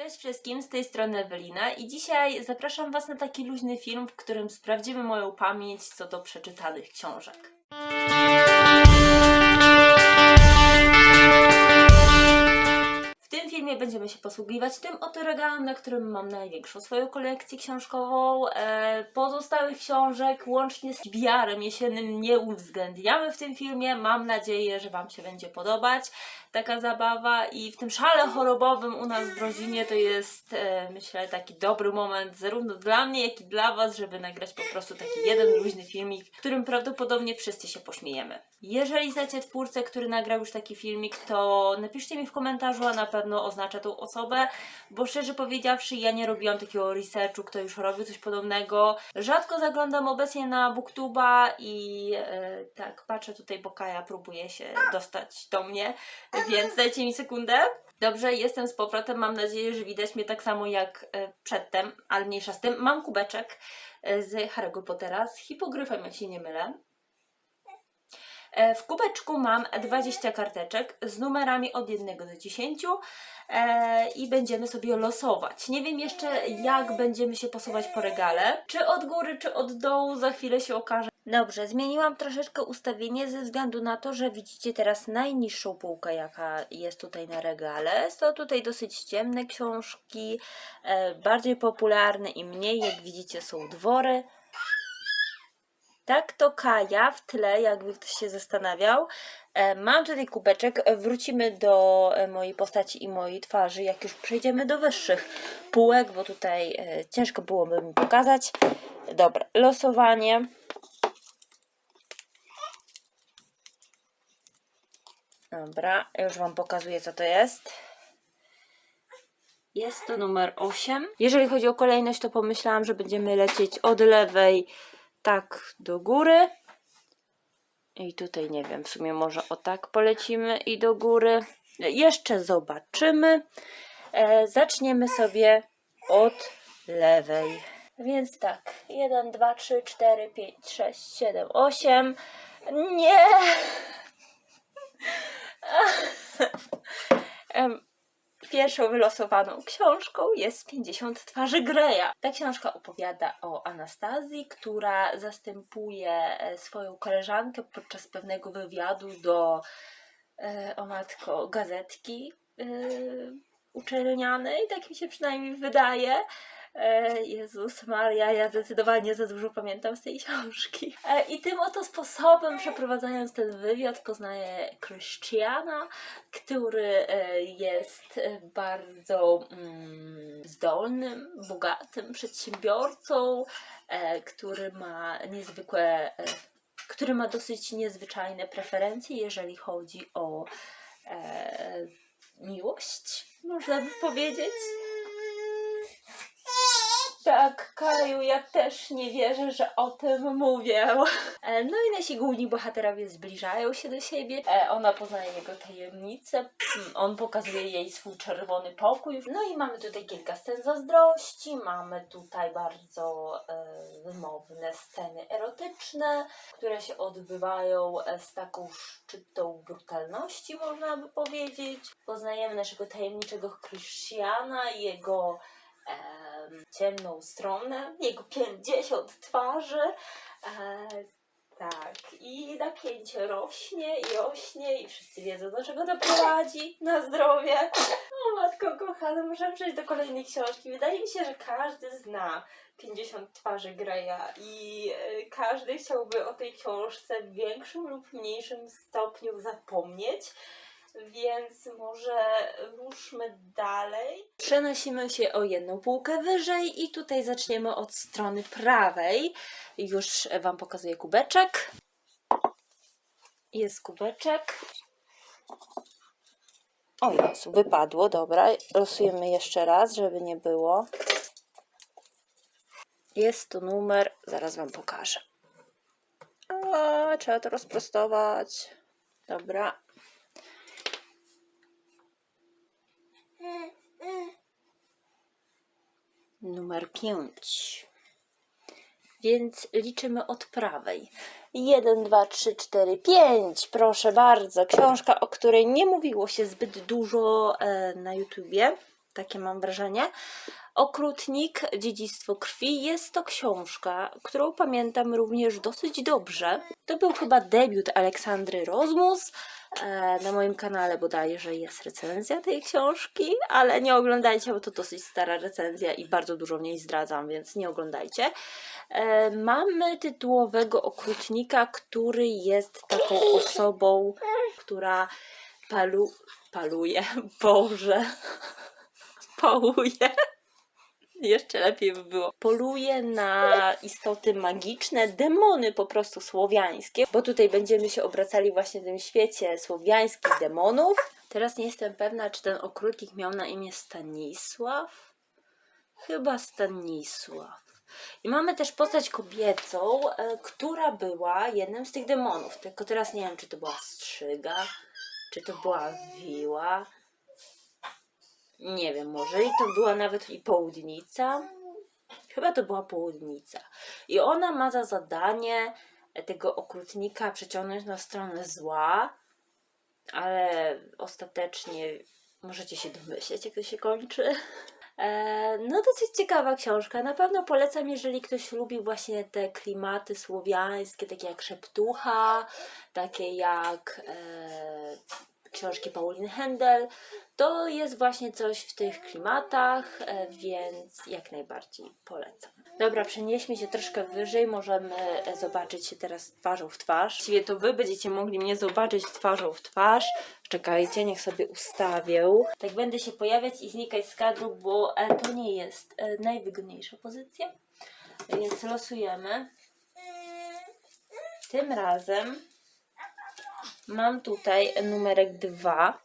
Cześć wszystkim, z tej strony Ewelina i dzisiaj zapraszam Was na taki luźny film, w którym sprawdzimy moją pamięć co do przeczytanych książek. Filmie będziemy się posługiwać tym oto regałem, na którym mam największą swoją kolekcję książkową. E, pozostałych książek, łącznie z biarem jesiennym, nie uwzględniamy w tym filmie. Mam nadzieję, że Wam się będzie podobać taka zabawa i w tym szale chorobowym u nas w rodzinie to jest, e, myślę, taki dobry moment zarówno dla mnie, jak i dla Was, żeby nagrać po prostu taki jeden luźny filmik, którym prawdopodobnie wszyscy się pośmiejemy. Jeżeli znacie twórcę, który nagrał już taki filmik, to napiszcie mi w komentarzu, a na pewno oznacza tą osobę, bo szczerze powiedziawszy, ja nie robiłam takiego researchu, kto już robił coś podobnego. Rzadko zaglądam obecnie na Booktuba i e, tak, patrzę tutaj, bo Kaja próbuje się dostać do mnie, więc dajcie mi sekundę. Dobrze, jestem z powrotem. Mam nadzieję, że widać mnie tak samo jak e, przedtem, ale mniejsza z tym. Mam kubeczek e, z Harry'ego Pottera, z hipogryfem, jak się nie mylę. E, W kubeczku mam 20 karteczek z numerami od 1 do 10 e, i będziemy sobie losować. Nie wiem jeszcze, jak będziemy się posuwać po regale. Czy od góry, czy od dołu, za chwilę się okaże. Dobrze, zmieniłam troszeczkę ustawienie ze względu na to, że widzicie teraz najniższą półkę, jaka jest tutaj na regale. Są tutaj dosyć ciemne książki, e, bardziej popularne i mniej, jak widzicie, są dwory. Tak, to Kaja w tle, jakby ktoś się zastanawiał. E, Mam tutaj kubeczek. Wrócimy do e, mojej postaci i mojej twarzy, jak już przejdziemy do wyższych półek, bo tutaj e, ciężko byłoby mi pokazać. Dobra, losowanie. Dobra, już Wam pokazuję, co to jest. Jest to numer 8. Jeżeli chodzi o kolejność, to pomyślałam, że będziemy lecieć od lewej tak do góry. I tutaj nie wiem, w sumie może o tak polecimy i do góry. Jeszcze zobaczymy. E, zaczniemy sobie od lewej. Więc tak, 1, 2, 3, 4, 5, 6, 7, 8. Nie! Em, Pierwszą wylosowaną książką jest 50 twarzy Greya. Ta książka opowiada o Anastazji, która zastępuje e, swoją koleżankę podczas pewnego wywiadu do e, o matko gazetki e, uczelnianej, tak mi się przynajmniej wydaje. E, Jezus Maria, ja zdecydowanie za dużo pamiętam z tej książki. E, I tym oto sposobem, przeprowadzając ten wywiad, poznaję Christiana, który e, jest bardzo mm, zdolnym, bogatym przedsiębiorcą, który ma niezwykłe, który ma dosyć niezwyczajne preferencje, jeżeli chodzi o miłość, można by powiedzieć. Tak, Kaju, ja też nie wierzę, że o tym mówię. E, No i nasi główni bohaterowie zbliżają się do siebie. E, Ona poznaje jego tajemnicę. Mm, On pokazuje jej swój czerwony pokój. No i mamy tutaj kilka scen zazdrości. Mamy tutaj bardzo e, wymowne sceny erotyczne, które się odbywają e, z taką szczytą brutalności, można by powiedzieć. Poznajemy naszego tajemniczego Christiana i jego ciemną stronę, jego 50 twarzy. E, tak, i napięcie rośnie i rośnie i wszyscy wiedzą, do czego to prowadzi. Na zdrowie. O matko kochana, możemy przejść do kolejnej książki. Wydaje mi się, że każdy zna 50 twarzy Greya i e, każdy chciałby o tej książce w większym lub mniejszym stopniu zapomnieć. Więc może ruszmy dalej. Przenosimy się o jedną półkę wyżej i tutaj zaczniemy od strony prawej. Już Wam pokazuję kubeczek. Jest kubeczek. O Jezu, wypadło, dobra. Losujemy jeszcze raz, żeby nie było. Jest to numer, zaraz Wam pokażę. A, trzeba to rozprostować. Dobra, numer 5. Więc liczymy od prawej. 1, 2, 3, 4, 5. Proszę bardzo. Książka, o której nie mówiło się zbyt dużo e, na YouTubie. Takie mam wrażenie. Okrutnik Dziedzictwo Krwi jest to książka, którą pamiętam również dosyć dobrze. To był chyba debiut Aleksandry Rozmus. E, Na moim kanale bodajże jest recenzja tej książki, ale nie oglądajcie, bo to dosyć stara recenzja i bardzo dużo w niej zdradzam, więc nie oglądajcie. E, Mamy tytułowego okrutnika, który jest taką osobą, która palu, paluje, Boże, pałuje. Jeszcze lepiej by było. Poluje na istoty magiczne, demony po prostu słowiańskie, bo tutaj będziemy się obracali właśnie w tym świecie słowiańskich demonów. Teraz nie jestem pewna, czy ten okrutnik miał na imię Stanisław. Chyba Stanisław. I mamy też postać kobiecą, e, która była jednym z tych demonów. Tylko teraz nie wiem, czy to była strzyga, czy to była wiła. Nie wiem, może i to była nawet i południca. Chyba to była południca. I ona ma za zadanie tego okrutnika przeciągnąć na stronę zła, ale ostatecznie możecie się domyśleć, jak to się kończy. E, No, dosyć ciekawa książka. Na pewno polecam, jeżeli ktoś lubi właśnie te klimaty słowiańskie, takie jak Szeptucha, takie jak e, książki Pauliny Händel. To jest właśnie coś w tych klimatach, e, więc jak najbardziej polecam. Dobra, przenieśmy się troszkę wyżej, możemy e, zobaczyć się teraz twarzą w twarz. Właściwie to wy będziecie mogli mnie zobaczyć twarzą w twarz. Czekajcie, niech sobie ustawię. Tak będę się pojawiać i znikać z kadru, bo e, to nie jest najwygodniejsza pozycja. Więc losujemy. Tym razem mam tutaj numerek 2.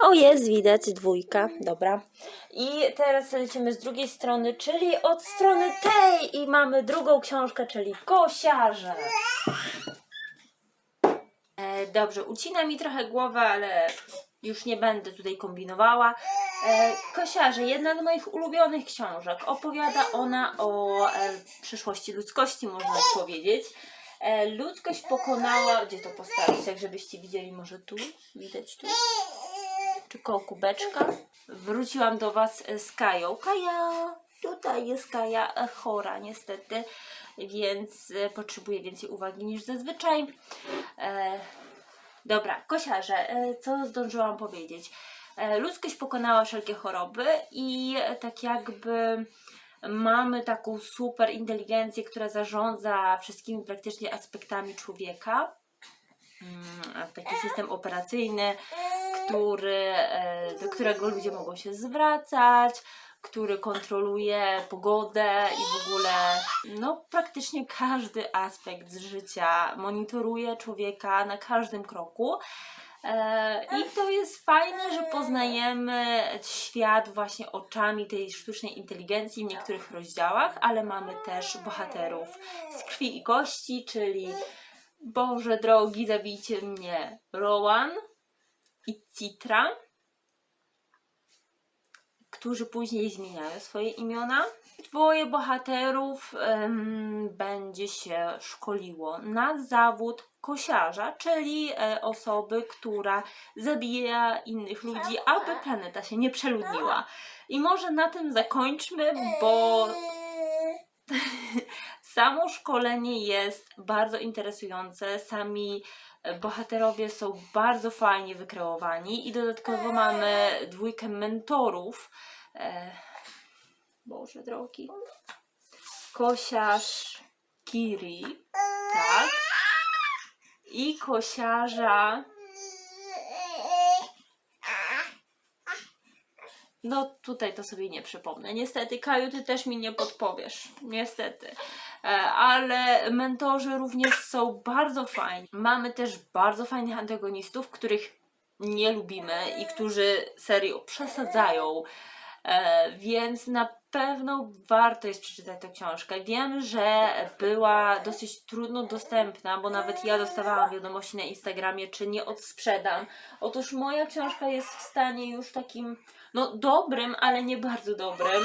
O, jest, widać, dwójka, dobra. I teraz lecimy z drugiej strony, czyli od strony tej i mamy drugą książkę, czyli Kosiarze. E, dobrze, ucina mi trochę głowę, ale już nie będę tutaj kombinowała. E, Kosiarze, jedna z moich ulubionych książek. Opowiada ona o e, przyszłości ludzkości, można powiedzieć. E, ludzkość pokonała. Gdzie to postawić, tak żebyście widzieli? Może tu? Widać tu? Czy koło kubeczka? Wróciłam do Was z Kają. Kaja! Tutaj jest Kaja e, chora, niestety, więc e, potrzebuje więcej uwagi niż zazwyczaj. Dobra, kosiarze, co zdążyłam powiedzieć? Ludzkość pokonała wszelkie choroby i tak jakby mamy taką super inteligencję, która zarządza wszystkimi praktycznie aspektami człowieka. Mm, Taki system operacyjny, który, e, do którego ludzie mogą się zwracać, który kontroluje pogodę i w ogóle no, praktycznie każdy aspekt z życia monitoruje człowieka na każdym kroku. E, I to jest fajne, że poznajemy świat właśnie oczami tej sztucznej inteligencji w niektórych rozdziałach, ale mamy też bohaterów z krwi i kości, czyli Boże drogi, zabijcie mnie, Rowan i Citra, którzy później zmieniają swoje imiona. Dwoje bohaterów będzie się szkoliło na zawód kosiarza, czyli e, osoby, która zabija innych ludzi, aby planeta się nie przeludniła. I może na tym zakończmy, bo Samo szkolenie jest bardzo interesujące. Sami e, bohaterowie są bardzo fajnie wykreowani i dodatkowo mamy dwójkę mentorów. E, Boże drogi. Kosiarz Kiri, tak? I kosiarza. No tutaj to sobie nie przypomnę. Niestety, Kaju, ty też mi nie podpowiesz. Niestety. E, Ale mentorzy również są bardzo fajni. Mamy też bardzo fajnych antagonistów, których nie lubimy i którzy serio przesadzają. E, Więc na pewno warto jest przeczytać tę książkę. Wiem, że była dosyć trudno dostępna, bo nawet ja dostawałam wiadomości na Instagramie, czy nie odsprzedam. Otóż moja książka jest w stanie już takim, no dobrym, ale nie bardzo dobrym.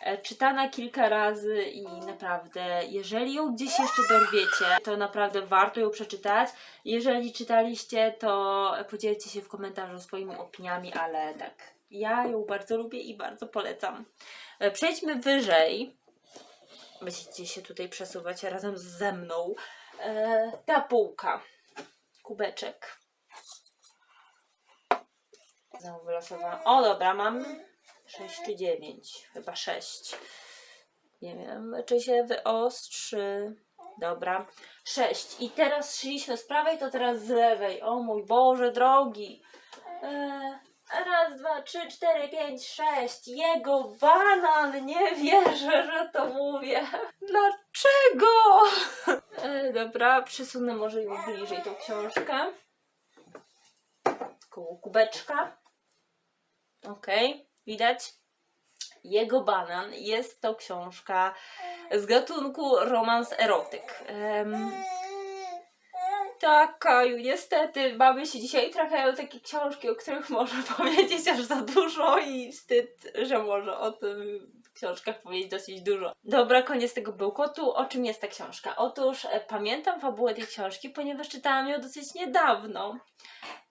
E, Czytana kilka razy i naprawdę, jeżeli ją gdzieś jeszcze dorwiecie, to naprawdę warto ją przeczytać. Jeżeli czytaliście, to podzielcie się w komentarzu swoimi opiniami, ale tak, ja ją bardzo lubię i bardzo polecam. E, Przejdźmy wyżej. Będziecie się tutaj przesuwać razem ze mną. E, ta półka. Kubeczek. Znowu wylosowałam. O, dobra, mam 6 czy 9. Chyba 6. Nie wiem, czy się wyostrzy. Dobra, 6. I teraz szliśmy z prawej, to teraz z lewej. O mój Boże drogi. E, raz, dwa, trzy, cztery, pięć, sześć. Jego banan. Nie wierzę, że to mówię. Dlaczego? E, dobra, przesunę może ją bliżej tą książkę. Koło kubeczka. Okej, widać? Jego banan jest to książka z gatunku romans erotyk. Tak, Kaju, niestety mamy się dzisiaj trafiają takie książki, o których można powiedzieć aż za dużo i wstyd, że może o tym książkach powiedzieć dosyć dużo. Dobra, koniec tego bełkotu. O czym jest ta książka? Otóż e, pamiętam fabułę tej książki, ponieważ czytałam ją dosyć niedawno.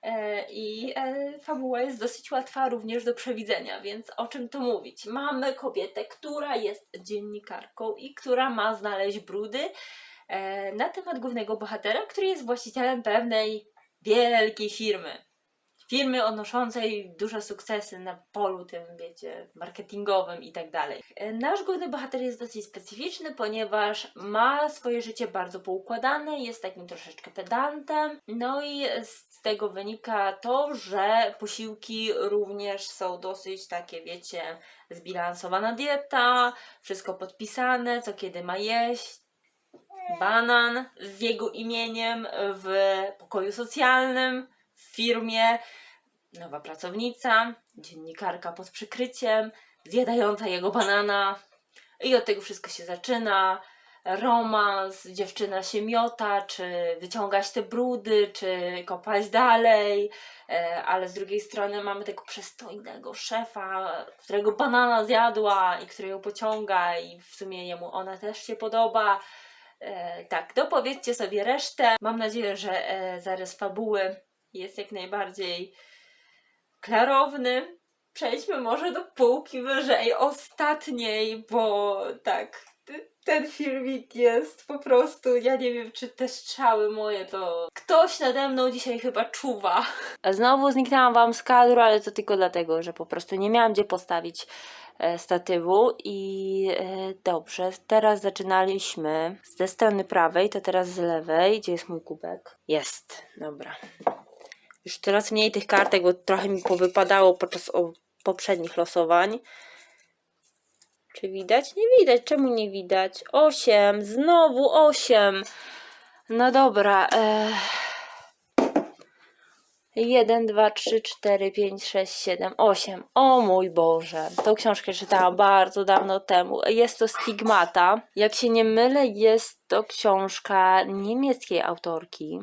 E, I e, fabuła jest dosyć łatwa również do przewidzenia, więc o czym tu mówić? Mamy kobietę, która jest dziennikarką i która ma znaleźć brudy na temat głównego bohatera, który jest właścicielem pewnej wielkiej firmy. Firmy odnoszącej duże sukcesy na polu tym, wiecie, marketingowym i tak dalej. E, Nasz główny bohater jest dosyć specyficzny, ponieważ ma swoje życie bardzo poukładane, jest takim troszeczkę pedantem, no i z tego wynika to, że posiłki również są dosyć takie, wiecie, zbilansowana dieta, wszystko podpisane, co kiedy ma jeść, banan z jego imieniem w pokoju socjalnym, w firmie, nowa pracownica, dziennikarka pod przykryciem, zjadająca jego banana. I od tego wszystko się zaczyna. Romans, dziewczyna się miota, czy wyciągać te brudy, czy kopać dalej, e, ale z drugiej strony mamy tego przystojnego szefa, którego banana zjadła i który ją pociąga i w sumie jemu ona też się podoba. E, tak, dopowiedzcie sobie resztę. Mam nadzieję, że e, zarys fabuły jest jak najbardziej klarowny. Przejdźmy może do półki wyżej, ostatniej, bo tak, ten filmik jest po prostu, ja nie wiem, czy te strzały moje to... Ktoś nade mną dzisiaj chyba czuwa. Znowu zniknęłam wam z kadru, ale to tylko dlatego, że po prostu nie miałam gdzie postawić e, statywu i e, dobrze, teraz zaczynaliśmy ze strony prawej, to teraz z lewej. Gdzie jest mój kubek? Jest, dobra. Już teraz mniej tych kartek, bo trochę mi powypadało podczas poprzednich losowań. Czy widać? Nie widać. Czemu nie widać? Osiem. Znowu osiem. No dobra. E... 1, 2, 3, 4, 5, 6, 7, 8. O mój Boże. Tą książkę czytałam bardzo dawno temu. Jest to Stigmata. Jak się nie mylę, jest to książka niemieckiej autorki.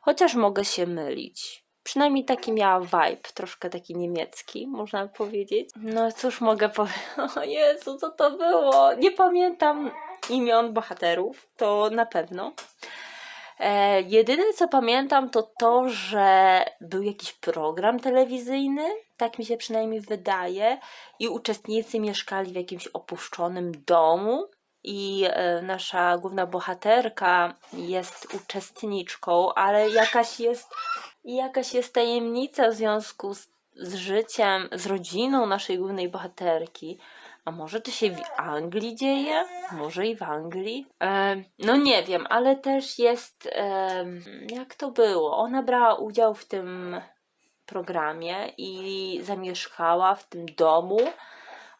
Chociaż mogę się mylić. Przynajmniej taki miała vibe, troszkę taki niemiecki, można powiedzieć. No cóż mogę powiedzieć? O Jezu, co to było? Nie pamiętam imion bohaterów, to na pewno. E, jedyne co pamiętam to to, że był jakiś program telewizyjny, tak mi się przynajmniej wydaje, i uczestnicy mieszkali w jakimś opuszczonym domu. I e, nasza główna bohaterka jest uczestniczką, ale jakaś jest, jakaś jest tajemnica w związku z, z życiem, z rodziną naszej głównej bohaterki. A może to się w Anglii dzieje? Może i w Anglii? E, no nie wiem, ale też jest. E, jak to było? Ona brała udział w tym programie i zamieszkała w tym domu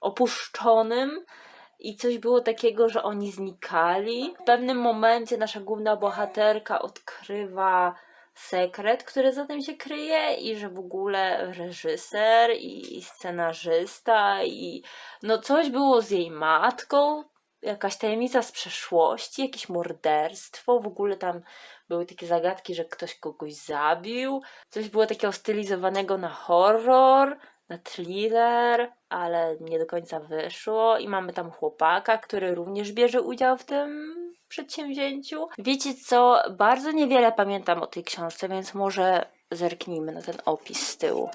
opuszczonym. I coś było takiego, że oni znikali. W pewnym momencie nasza główna bohaterka odkrywa sekret, który za tym się kryje i że w ogóle reżyser i scenarzysta i no coś było z jej matką, jakaś tajemnica z przeszłości, jakieś morderstwo, w ogóle tam były takie zagadki, że ktoś kogoś zabił, coś było takiego stylizowanego na horror, na thriller, ale nie do końca wyszło. I mamy tam chłopaka, który również bierze udział w tym przedsięwzięciu. Wiecie co? Bardzo niewiele pamiętam o tej książce, więc może zerknijmy na ten opis z tyłu.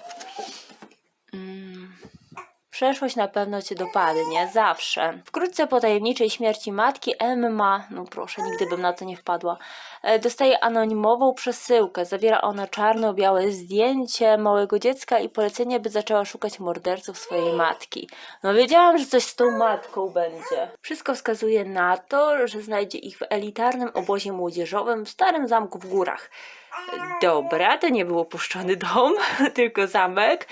Przeszłość na pewno cię dopadnie, zawsze. Wkrótce po tajemniczej śmierci matki Emma, no proszę, nigdy bym na to nie wpadła, e, dostaje anonimową przesyłkę. Zawiera ona czarno-białe zdjęcie małego dziecka i polecenie, by zaczęła szukać morderców swojej matki. No wiedziałam, że coś z tą matką będzie. Wszystko wskazuje na to, że znajdzie ich w elitarnym obozie młodzieżowym w starym zamku w górach. Dobra, to nie był opuszczony dom, tylko zamek.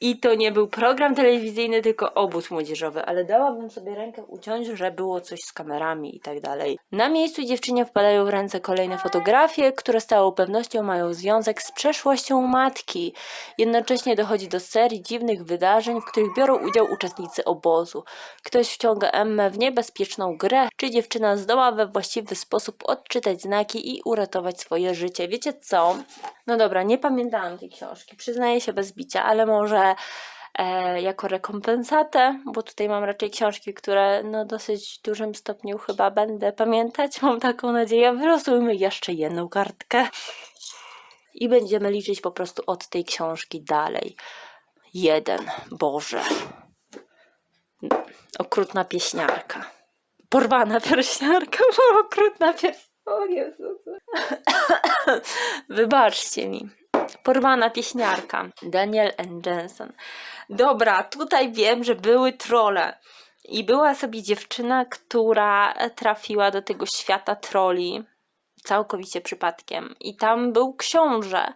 I to nie był program telewizyjny, tylko obóz młodzieżowy, ale dałabym sobie rękę uciąć, że było coś z kamerami i tak dalej. Na miejscu dziewczynie wpadają w ręce kolejne fotografie, które z całą pewnością mają związek z przeszłością matki. Jednocześnie dochodzi do serii dziwnych wydarzeń, w których biorą udział uczestnicy obozu. Ktoś wciąga Emmę w niebezpieczną grę, czy dziewczyna zdoła we właściwy sposób odczytać znaki i uratować swoje życie. Wiecie co? No dobra, nie pamiętałam tej książki, przyznaję się bez bicia, ale może e, jako rekompensatę, bo tutaj mam raczej książki, które no dosyć dużym stopniu chyba będę pamiętać, mam taką nadzieję. Wylosujmy jeszcze jedną kartkę i będziemy liczyć po prostu od tej książki dalej. Jeden, Boże. Okrutna pieśniarka. Porwana pieśniarka, bo okrutna pieśniarka. O Jezus. Wybaczcie mi. Porwana pieśniarka. Daniel N. Jensen. Dobra, tutaj wiem, że były trole. I była sobie dziewczyna, która trafiła do tego świata troli całkowicie przypadkiem. I tam był książę.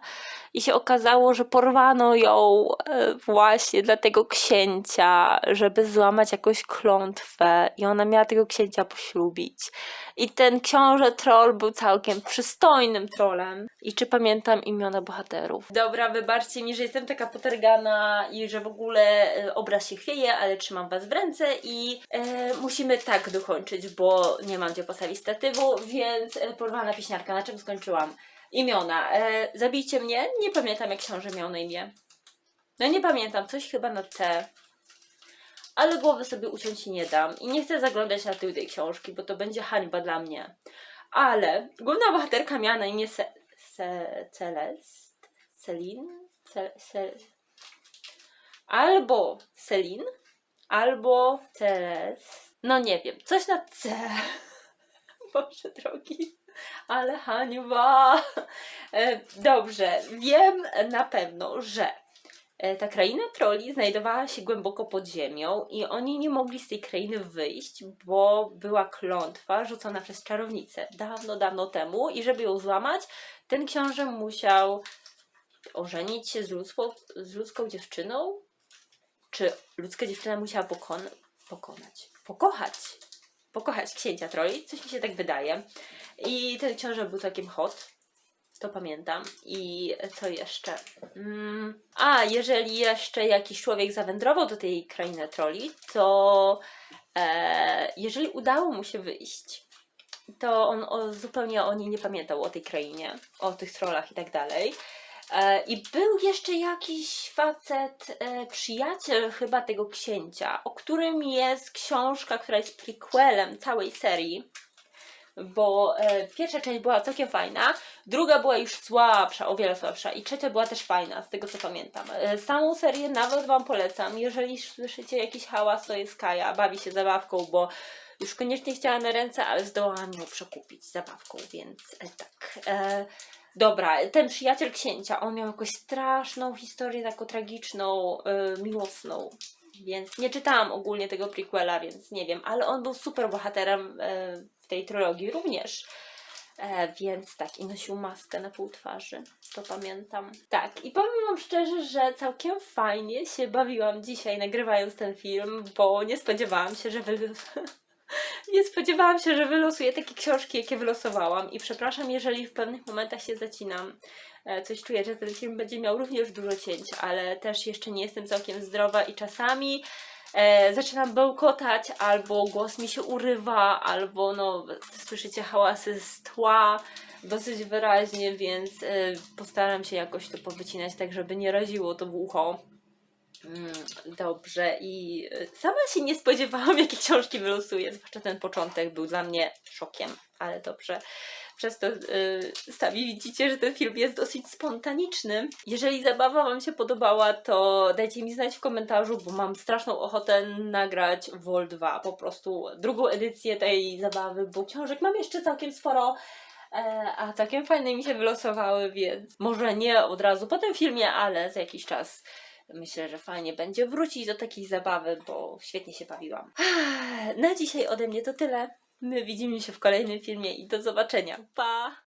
I się okazało, że porwano ją e, właśnie dla tego księcia, żeby złamać jakąś klątwę. I ona miała tego księcia poślubić. I ten książę troll był całkiem przystojnym trolem. I czy pamiętam imiona bohaterów? Dobra, wybaczcie mi, że jestem taka potergana i że w ogóle e, obraz się chwieje, ale trzymam was w ręce i e, musimy tak dokończyć, bo nie mam gdzie postawić statywu, więc e, porwana pieśniarka, na czym skończyłam? Imiona. E, zabijcie mnie? Nie pamiętam jak książę miał na imię. No nie pamiętam, coś chyba na T. Ale głowy sobie uciąć nie dam. I nie chcę zaglądać na tył tej książki, bo to będzie hańba dla mnie. Ale główna bohaterka miała na imię Se Se Celest? Selin? Albo Selin, albo Celest. No nie wiem, coś na C. Boże drogi, ale hańba. E, Dobrze, wiem na pewno, że e, ta kraina troli znajdowała się głęboko pod ziemią i oni nie mogli z tej krainy wyjść, bo była klątwa rzucona przez czarownicę dawno, dawno temu i żeby ją złamać, ten książę musiał ożenić się z ludzką, z ludzką dziewczyną? Czy ludzka dziewczyna musiała pokon- pokonać? Pokochać! Pokochać księcia troli, coś mi się tak wydaje. I ten książę był całkiem hot. To pamiętam. I co jeszcze? Mm, a, jeżeli jeszcze jakiś człowiek zawędrował do tej krainy troli, to e, jeżeli udało mu się wyjść, to on o, zupełnie o niej nie pamiętał, o tej krainie, o tych trollach i tak dalej. E, I był jeszcze jakiś facet, e, przyjaciel chyba tego księcia, o którym jest książka, która jest prequelem całej serii bo e, pierwsza część była całkiem fajna, druga była już słabsza, o wiele słabsza i trzecia była też fajna, z tego co pamiętam. E, samą serię nawet Wam polecam, jeżeli słyszycie jakiś hałas, to jest Kaja, bawi się zabawką, bo już koniecznie chciała na ręce, ale zdołałam ją przekupić zabawką, więc e, tak. E, dobra, ten przyjaciel księcia, on miał jakąś straszną historię, taką tragiczną, e, miłosną. Więc nie czytałam ogólnie tego prequela, więc nie wiem, ale on był super bohaterem w tej trylogii również. E, więc tak, i nosił maskę na pół twarzy, to pamiętam. Tak, i powiem Wam szczerze, że całkiem fajnie się bawiłam dzisiaj nagrywając ten film, bo nie spodziewałam się, że nie spodziewałam się, że wylosuję takie książki, jakie wylosowałam. I przepraszam, jeżeli w pewnych momentach się zacinam. E, Coś czuję, że ten film będzie miał również dużo cięć, ale też jeszcze nie jestem całkiem zdrowa i czasami e, zaczynam bełkotać, albo głos mi się urywa, albo no, słyszycie hałasy z tła dosyć wyraźnie, więc e, postaram się jakoś to powycinać tak, żeby nie raziło to w ucho. Mm, dobrze i y, sama się nie spodziewałam, jakie książki wylosuję, zwłaszcza ten początek był dla mnie szokiem, ale dobrze. Przez to y, sami widzicie, że ten film jest dosyć spontaniczny. Jeżeli zabawa Wam się podobała, to dajcie mi znać w komentarzu, bo mam straszną ochotę nagrać Vol 2, po prostu drugą edycję tej zabawy, bo książek mam jeszcze całkiem sporo. E, a całkiem fajne mi się wylosowały, więc może nie od razu po tym filmie, ale za jakiś czas myślę, że fajnie będzie wrócić do takiej zabawy, bo świetnie się bawiłam. Na dzisiaj ode mnie to tyle. My widzimy się w kolejnym filmie i do zobaczenia. Pa!